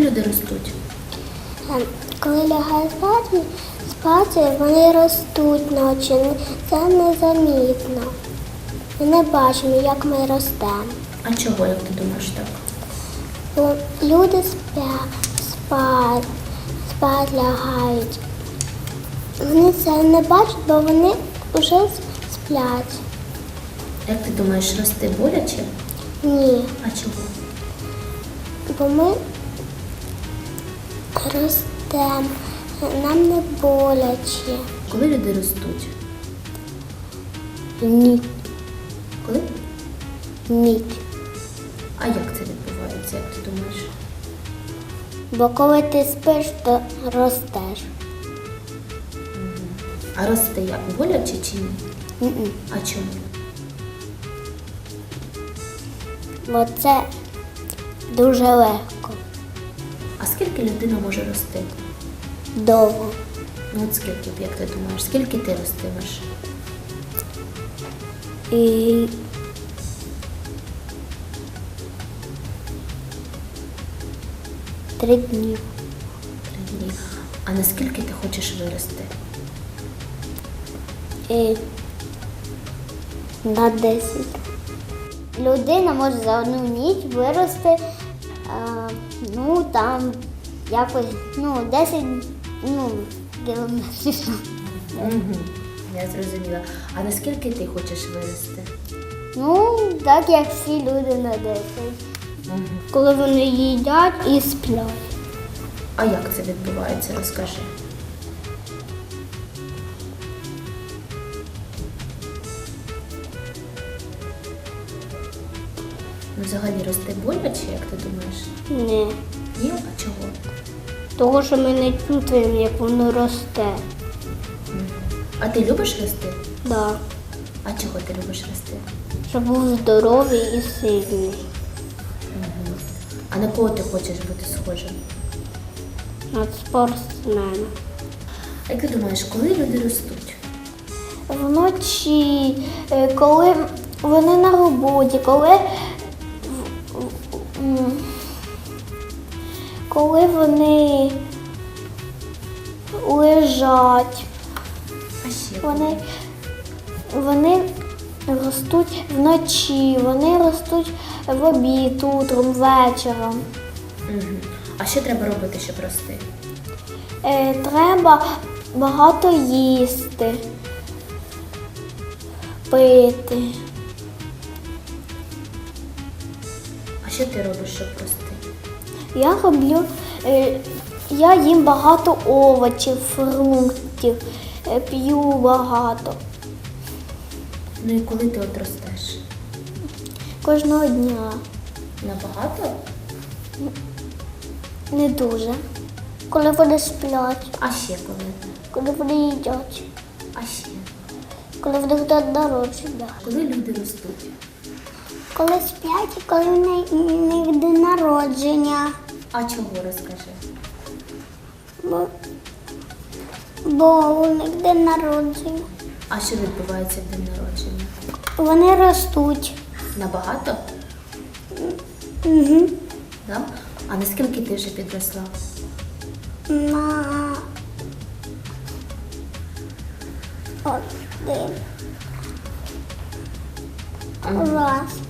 люди ростуть? Коли лягає спати, спати, вони ростуть ночі. Це незамітно. Ми не бачимо, як ми ростемо. А чого, як ти думаєш так? Бо люди спять, спать, спать лягають. Вони це не бачать, бо вони вже сплять. Як ти думаєш, рости боляче? Ні. А чого? Бо ми ростемо, нам не боляче. Коли люди ростуть? Ні. Коли? Ніч. А як це відбувається, як ти думаєш? Бо коли ти спиш, то ростеш. А рости як? Боляче чи? Ні-ні. А чому? Бо це дуже легко, А скільки людина може рости? довго. Ну от скільки, як ти думаєш, скільки ти ростимеш? І три дні. Три дні. А наскільки ти хочеш вирости? І на 10. Людина може за одну ніч вирости, а, ну там якось, ну, 10 ну, кілометрів. Угу. Я зрозуміла. А наскільки ти хочеш вирости? Ну, так як всі люди на 10. Угу. Коли вони їдять і сплять. А як це відбувається, розкажи. Ну, взагалі рости боляче, як ти думаєш? Ні. Ні? А чого? Того, що ми не чувствуємо, як воно росте. А ти любиш рости? Да. А чого ти любиш рости? Щоб був здоровий і сильний. А на кого ти хочеш бути схожим? Над спортсменом. А Як ти думаєш, коли люди ростуть? Вночі, е, коли вони на роботі, коли, коли вони лежать, вони, вони ростуть вночі, вони ростуть в обід, утром, вечором. Угу. А що треба робити, щоб рости? Е, треба багато їсти, пити. Що ти робиш, щоб рости? Я роблю, е, я їм багато овочів, фруктів, е, п'ю багато Ну і коли ти от ростеш? кожного дня. Набагато? Не дуже. Коли вони сплять, А ще коли? коли вони їдять, А ще? коли в них день народження. Коли люди ростуть? Коли сплять і коли в них день народження. А чого розкажи? Бо, бо у них день народження. А що відбувається в день народження? Вони ростуть. Набагато? Угу. Да? А наскільки ти вже підросла? На один раз.